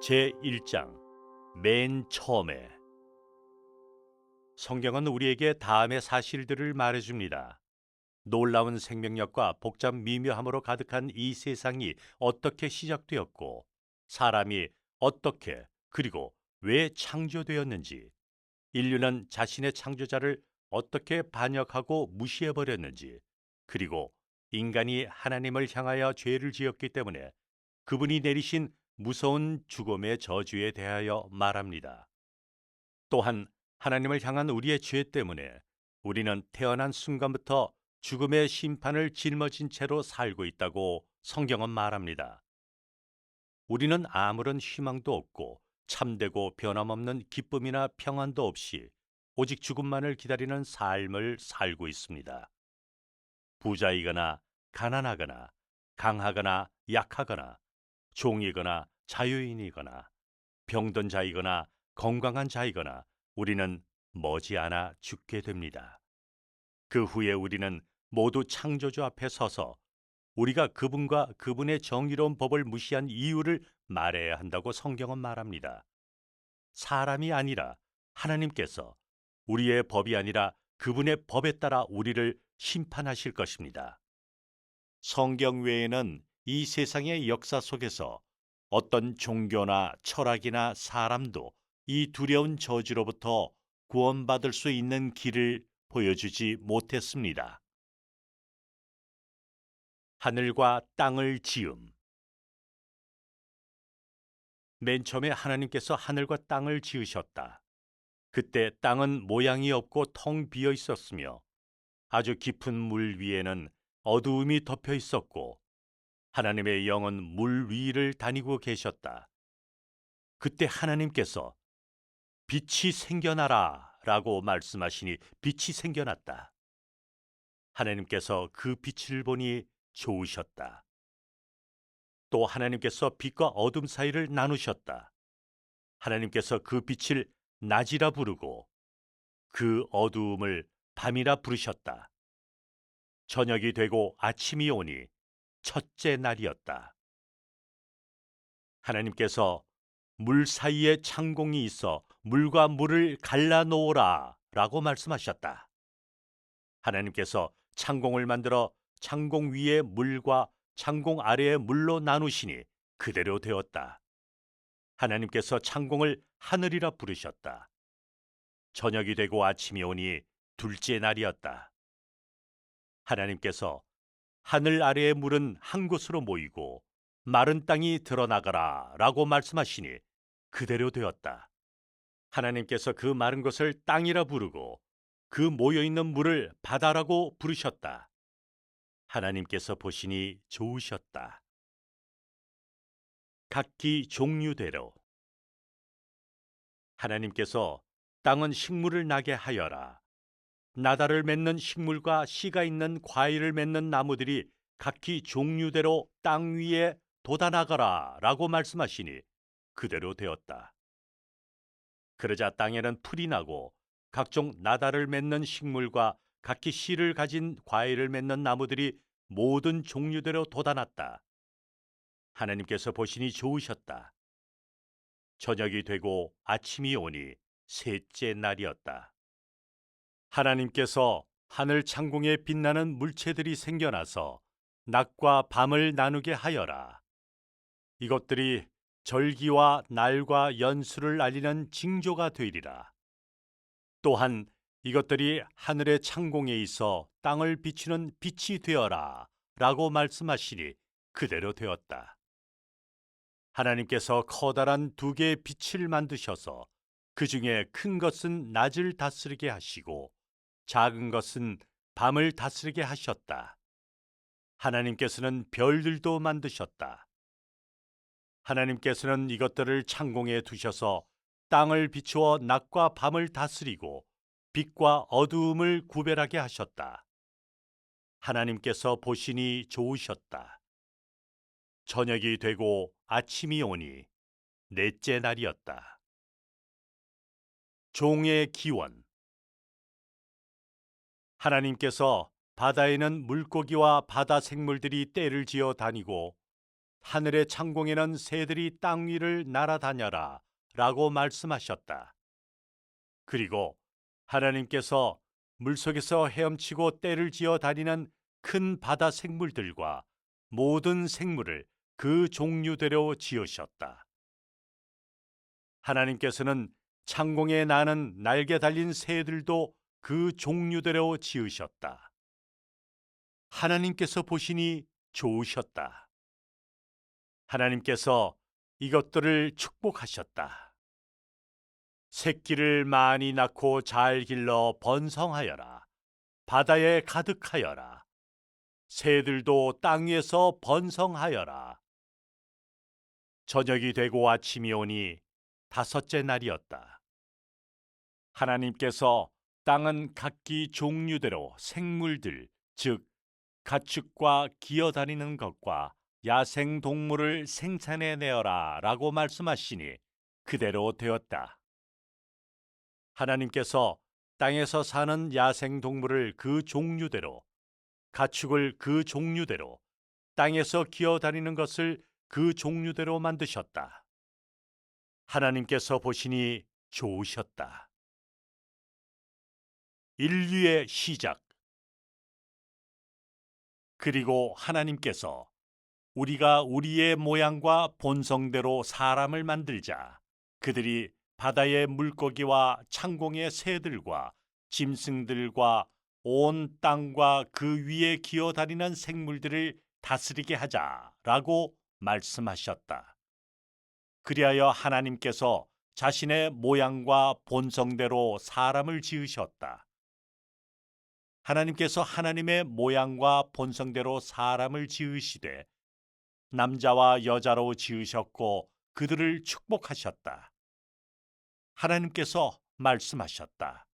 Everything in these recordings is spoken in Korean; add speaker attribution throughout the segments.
Speaker 1: 제1장 맨 처음에 성경은 우리에게 다음의 사실들을 말해줍니다. 놀라운 생명력과 복잡 미묘함으로 가득한 이 세상이 어떻게 시작되었고 사람이 어떻게 그리고 왜 창조되었는지 인류는 자신의 창조자를 어떻게 반역하고 무시해버렸는지 그리고 인간이 하나님을 향하여 죄를 지었기 때문에 그분이 내리신 무서운 죽음의 저주에 대하여 말합니다. 또한 하나님을 향한 우리의 죄 때문에 우리는 태어난 순간부터 죽음의 심판을 짊어진 채로 살고 있다고 성경은 말합니다. 우리는 아무런 희망도 없고 참되고 변함없는 기쁨이나 평안도 없이 오직 죽음만을 기다리는 삶을 살고 있습니다. 부자이거나 가난하거나 강하거나 약하거나 종이거나 자유인이거나 병든 자이거나 건강한 자이거나 우리는 머지않아 죽게 됩니다. 그 후에 우리는 모두 창조주 앞에 서서 우리가 그분과 그분의 정의로운 법을 무시한 이유를 말해야 한다고 성경은 말합니다. 사람이 아니라 하나님께서 우리의 법이 아니라 그분의 법에 따라 우리를 심판하실 것입니다. 성경 외에는 이 세상의 역사 속에서 어떤 종교나 철학이나 사람도 이 두려운 저주로부터 구원받을 수 있는 길을 보여주지 못했습니다. 하늘과 땅을 지음 맨 처음에 하나님께서 하늘과 땅을 지으셨다. 그때 땅은 모양이 없고 텅 비어 있었으며 아주 깊은 물 위에는 어두움이 덮여 있었고 하나님의 영은 물 위를 다니고 계셨다. 그때 하나님께서 빛이 생겨나라 라고 말씀하시니 빛이 생겨났다. 하나님께서 그 빛을 보니 좋으셨다. 또 하나님께서 빛과 어둠 사이를 나누셨다. 하나님께서 그 빛을 낮이라 부르고 그 어두움을 밤이라 부르셨다. 저녁이 되고 아침이 오니 첫째 날이었다. 하나님께서 물 사이에 창공이 있어 물과 물을 갈라 놓으라 라고 말씀하셨다. 하나님께서 창공을 만들어 창공 위에 물과 창공 아래에 물로 나누시니 그대로 되었다. 하나님께서 창공을 하늘이라 부르셨다. 저녁이 되고 아침이 오니 둘째 날이었다. 하나님께서 하늘 아래의 물은 한 곳으로 모이고 마른 땅이 드러나가라 라고 말씀하시니 그대로 되었다. 하나님께서 그 마른 것을 땅이라 부르고 그 모여 있는 물을 바다라고 부르셨다. 하나님께서 보시니 좋으셨다. 각기 종류대로 하나님께서 땅은 식물을 나게 하여라. 나달을 맺는 식물과 씨가 있는 과일을 맺는 나무들이 각기 종류대로 땅 위에 돋아나가라 라고 말씀하시니 그대로 되었다. 그러자 땅에는 풀이 나고 각종 나달을 맺는 식물과 각기 씨를 가진 과일을 맺는 나무들이 모든 종류대로 돋아났다. 하나님께서 보시니 좋으셨다. 저녁이 되고 아침이 오니 셋째 날이었다. 하나님께서 하늘 창공에 빛나는 물체들이 생겨나서 낮과 밤을 나누게 하여라. 이것들이 절기와 날과 연수를 알리는 징조가 되리라. 또한 이것들이 하늘의 창공에 있어 땅을 비추는 빛이 되어라. 라고 말씀하시니 그대로 되었다. 하나님께서 커다란 두 개의 빛을 만드셔서 그 중에 큰 것은 낮을 다스리게 하시고 작은 것은 밤을 다스리게 하셨다. 하나님께서는 별들도 만드셨다. 하나님께서는 이것들을 창공에 두셔서 땅을 비추어 낮과 밤을 다스리고 빛과 어두움을 구별하게 하셨다. 하나님께서 보시니 좋으셨다. 저녁이 되고 아침이 오니 넷째 날이었다. 종의 기원 하나님께서 바다에는 물고기와 바다 생물들이 떼를 지어 다니고 하늘의 창공에는 새들이 땅 위를 날아다녀라 라고 말씀하셨다. 그리고 하나님께서 물속에서 헤엄치고 떼를 지어 다니는 큰 바다 생물들과 모든 생물을 그 종류대로 지으셨다. 하나님께서는 창공에 나는 날개 달린 새들도 그 종류대로 지으셨다. 하나님께서 보시니 좋으셨다. 하나님께서 이것들을 축복하셨다. 새끼를 많이 낳고 잘 길러 번성하여라. 바다에 가득하여라. 새들도 땅 위에서 번성하여라. 저녁이 되고 아침이 오니 다섯째 날이었다. 하나님께서 땅은 각기 종류대로 생물들, 즉 가축과 기어다니는 것과 야생 동물을 생산해 내어라 라고 말씀하시니 그대로 되었다. 하나님께서 땅에서 사는 야생 동물을 그 종류대로, 가축을 그 종류대로, 땅에서 기어다니는 것을 그 종류대로 만드셨다. 하나님께서 보시니 좋으셨다. 인류의 시작. 그리고 하나님께서 우리가 우리의 모양과 본성대로 사람을 만들자. 그들이 바다의 물고기와 창공의 새들과 짐승들과 온 땅과 그 위에 기어다니는 생물들을 다스리게 하자라고 말씀하셨다. 그리하여 하나님께서 자신의 모양과 본성대로 사람을 지으셨다. 하나님께서 하나님의 모양과 본성대로 사람을 지으시되 남자와 여자로 지으셨고 그들을 축복하셨다. 하나님께서 말씀하셨다.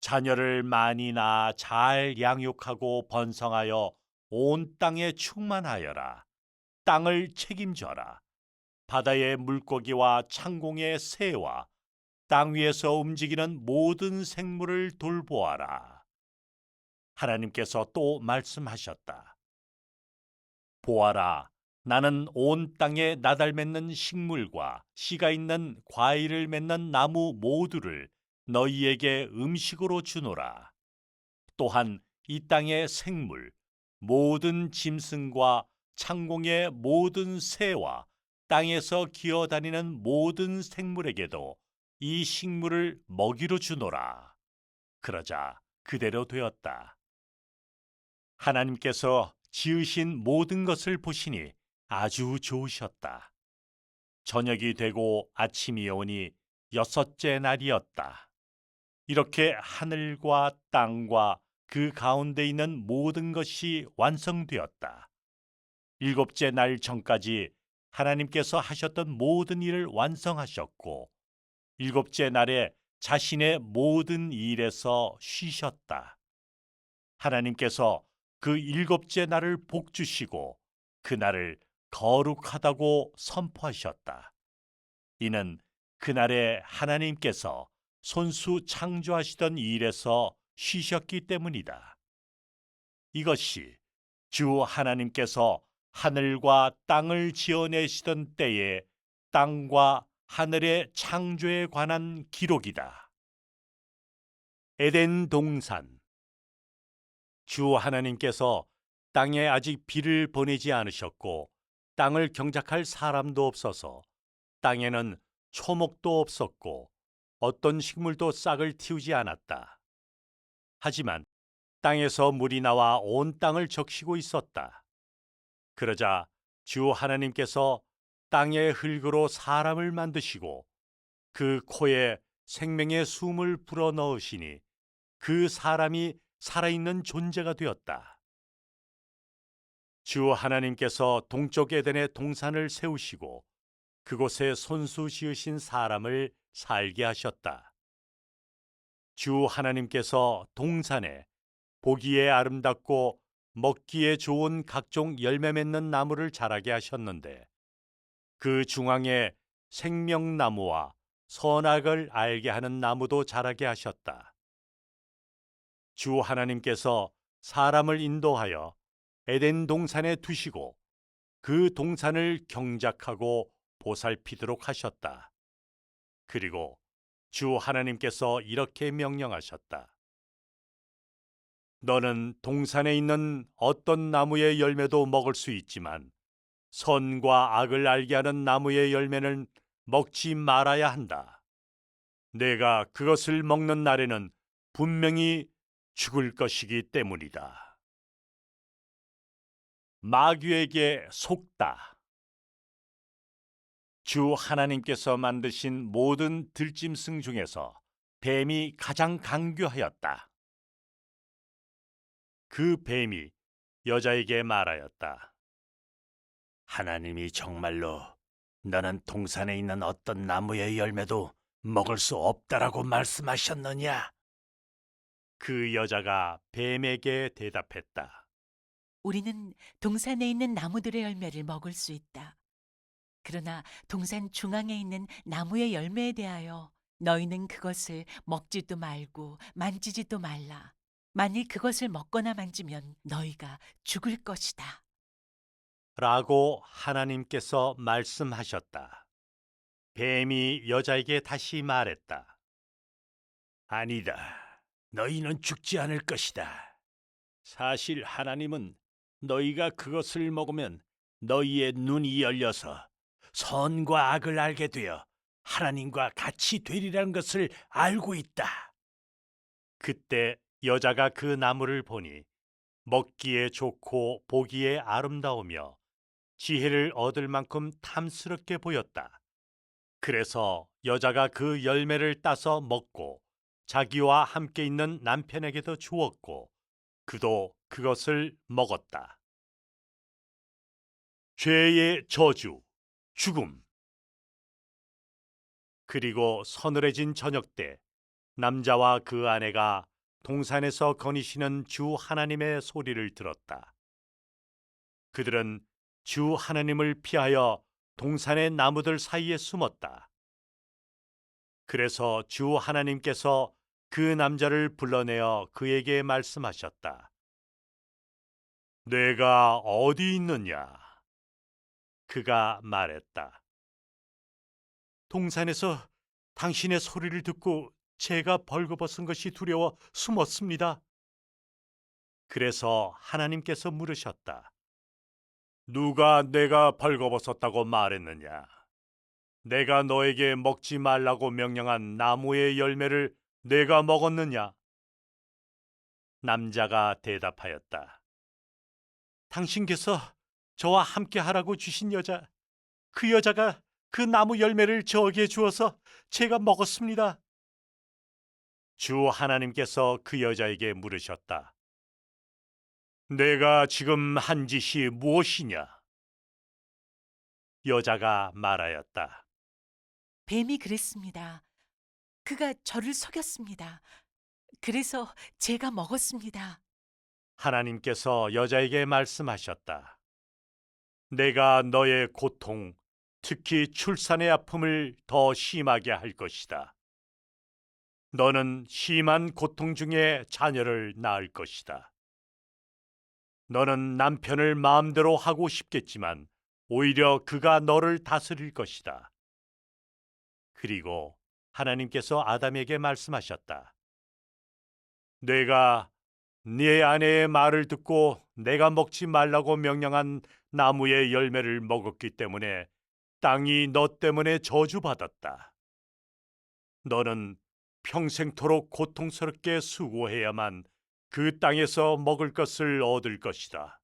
Speaker 1: 자녀를 많이 낳아 잘 양육하고 번성하여 온 땅에 충만하여라. 땅을 책임져라. 바다의 물고기와 창공의 새와 땅 위에서 움직이는 모든 생물을 돌보아라. 하나님께서 또 말씀하셨다. 보아라, 나는 온 땅에 나달 맺는 식물과 씨가 있는 과일을 맺는 나무 모두를 너희에게 음식으로 주노라. 또한 이 땅의 생물, 모든 짐승과 창공의 모든 새와 땅에서 기어다니는 모든 생물에게도 이 식물을 먹이로 주노라. 그러자 그대로 되었다. 하나님께서 지으신 모든 것을 보시니 아주 좋으셨다. 저녁이 되고 아침이 오니 여섯째 날이었다. 이렇게 하늘과 땅과 그 가운데 있는 모든 것이 완성되었다. 일곱째 날 전까지 하나님께서 하셨던 모든 일을 완성하셨고, 일곱째 날에 자신의 모든 일에서 쉬셨다. 하나님께서 그 일곱째 날을 복주시고 그날을 거룩하다고 선포하셨다. 이는 그날에 하나님께서 손수 창조하시던 일에서 쉬셨기 때문이다. 이것이 주 하나님께서 하늘과 땅을 지어내시던 때에 땅과 하늘의 창조에 관한 기록이다. 에덴 동산 주 하나님께서 땅에 아직 비를 보내지 않으셨고 땅을 경작할 사람도 없어서 땅에는 초목도 없었고 어떤 식물도 싹을 틔우지 않았다. 하지만 땅에서 물이 나와 온 땅을 적시고 있었다. 그러자 주 하나님께서 땅의 흙으로 사람을 만드시고 그 코에 생명의 숨을 불어 넣으시니 그 사람이 살아있는 존재가 되었다. 주 하나님께서 동쪽 에덴의 동산을 세우시고 그곳에 손수 지으신 사람을 살게 하셨다. 주 하나님께서 동산에 보기에 아름답고 먹기에 좋은 각종 열매 맺는 나무를 자라게 하셨는데 그 중앙에 생명나무와 선악을 알게 하는 나무도 자라게 하셨다. 주 하나님께서 사람을 인도하여 에덴 동산에 두시고 그 동산을 경작하고 보살피도록 하셨다. 그리고 주 하나님께서 이렇게 명령하셨다. 너는 동산에 있는 어떤 나무의 열매도 먹을 수 있지만 선과 악을 알게 하는 나무의 열매는 먹지 말아야 한다. 내가 그것을 먹는 날에는 분명히 죽을 것이기 때문이다. 마귀에게 속다. 주 하나님께서 만드신 모든 들짐승 중에서 뱀이 가장 강교하였다. 그 뱀이 여자에게 말하였다.
Speaker 2: 하나님이 정말로 너는 동산에 있는 어떤 나무의 열매도 먹을 수 없다라고 말씀하셨느냐?
Speaker 1: 그 여자가 뱀에게 대답했다.
Speaker 3: 우리는 동산에 있는 나무들의 열매를 먹을 수 있다. 그러나 동산 중앙에 있는 나무의 열매에 대하여 너희는 그것을 먹지도 말고 만지지도 말라. 만일 그것을 먹거나 만지면 너희가 죽을 것이다.
Speaker 1: 라고 하나님께서 말씀하셨다. 뱀이 여자에게 다시 말했다.
Speaker 2: 아니다. 너희는 죽지 않을 것이다.
Speaker 1: 사실
Speaker 2: 하나님은 너희가 그것을 먹으면 너희의 눈이 열려서 선과 악을 알게 되어 하나님과 같이 되리라는 것을 알고 있다.
Speaker 1: 그때 여자가 그 나무를 보니 먹기에 좋고 보기에 아름다우며 지혜를 얻을 만큼 탐스럽게 보였다. 그래서 여자가 그 열매를 따서 먹고 자기와 함께 있는 남편에게도 주었고 그도 그것을 먹었다. 죄의 저주, 죽음. 그리고 서늘해진 저녁 때 남자와 그 아내가 동산에서 거니시는 주 하나님의 소리를 들었다. 그들은 주 하나님을 피하여 동산의 나무들 사이에 숨었다. 그래서 주 하나님께서 그 남자를 불러내어 그에게 말씀하셨다. 내가 어디 있느냐? 그가 말했다. 동산에서 당신의 소리를 듣고 제가 벌거벗은 것이 두려워 숨었습니다. 그래서 하나님께서 물으셨다. 누가 내가 벌거벗었다고 말했느냐? 내가 너에게 먹지 말라고 명령한 나무의 열매를 내가 먹었느냐? 남자가 대답하였다. 당신께서 저와 함께 하라고 주신 여자, 그 여자가 그 나무 열매를 저에게 주어서 제가 먹었습니다. 주 하나님께서 그 여자에게 물으셨다. 내가 지금 한 짓이 무엇이냐? 여자가 말하였다.
Speaker 3: 뱀이 그랬습니다. 그가 저를 속였습니다. 그래서 제가 먹었습니다.
Speaker 1: 하나님께서 여자에게 말씀하셨다. 내가 너의 고통, 특히 출산의 아픔을 더 심하게 할 것이다. 너는 심한 고통 중에 자녀를 낳을 것이다. 너는 남편을 마음대로 하고 싶겠지만 오히려 그가 너를 다스릴 것이다. 그리고 하나님께서 아담에게 말씀하셨다. 내가 네 아내의 말을 듣고 내가 먹지 말라고 명령한 나무의 열매를 먹었기 때문에 땅이 너 때문에 저주받았다. 너는 평생토록 고통스럽게 수고해야만 그 땅에서 먹을 것을 얻을 것이다.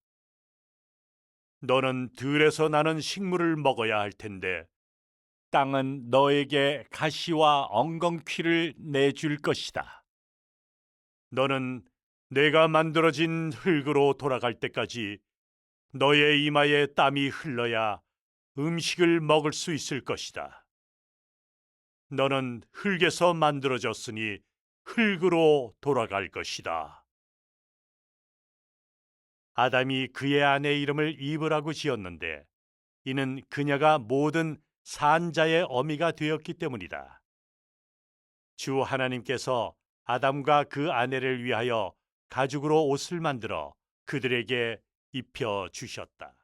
Speaker 1: 너는 들에서 나는 식물을 먹어야 할 텐데 땅은 너에게 가시와 엉겅퀴를 내줄 것이다. 너는 내가 만들어진 흙으로 돌아갈 때까지 너의 이마에 땀이 흘러야 음식을 먹을 수 있을 것이다. 너는 흙에서 만들어졌으니 흙으로 돌아갈 것이다. 아담이 그의 아내 이름을 이브라고 지었는데 이는 그녀가 모든 산자의 어미가 되었기 때문이다. 주 하나님께서 아담과 그 아내를 위하여 가죽으로 옷을 만들어 그들에게 입혀 주셨다.